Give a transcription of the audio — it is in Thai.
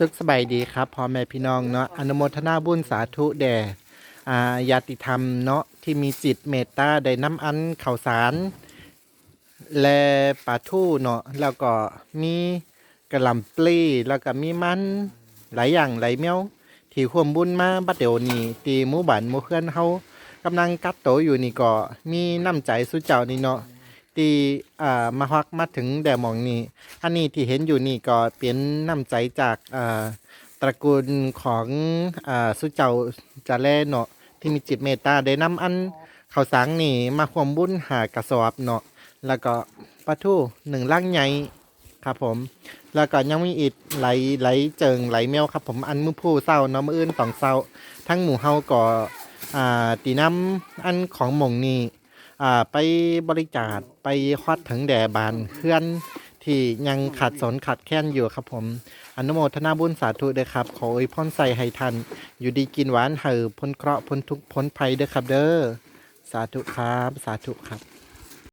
ซึกสบายดีครับพ่อแม่พี่น้องเนาะอนุโมทนาบุญสาธุแด่อาญาติธรรมเนาะที่มีจิตเมตตาได้น้ำอันข่าวสาร และปลาทูเนาะแล้วก็มีกระหลำปลีแล้วก็มีมันหลายอย่างหลายเมียวที่ควมบุญมาบัดเดี๋ยวนี้ตีหมู่บ้านหมู่เพื่อนเฮากำลังกัดโตอยู่นี่ก็มีน้ำใจสุเจ้านี่เนาะ ที่อ่ามาฮักมาถึงแด่หมองนี้ อันนี้ที่เห็นอยู่นี่ก็เป็นน้ำใจจากอ่าตระกูลของอ่าสุเจ้าจาแลเนาะที่มีจิตเมตตาได้นำอันข้าวสางนี่มาควมบุญหากระสอบเนาะแล้วก็ปลาทูหนึ่งล่างใหญ่ครับผม แล้วก็ยังมีอีกไหลไหลเจิงไหลเมวครับผมอันมือผู้เศร้าเนาะมืออื่นตองเศร้า ทั้งหมู่เฮาก็อ่าตีน้ำอันของหม่องนี้ อ่าไปบริจาคไปฮอดถึงแด่บานเพื่อนที่ยังขาดสนขาดแค้นอยู่ครับผม อนุโมทนาบุญสาธุเด้อครับ ขออวยพรใส่ให้ทัน อยู่ดีกินหวานเหือพ้นเคราะห์พ้นทุกข์พ้นภัยเด้อครับ เด้อสาธุครับ สาธุครับ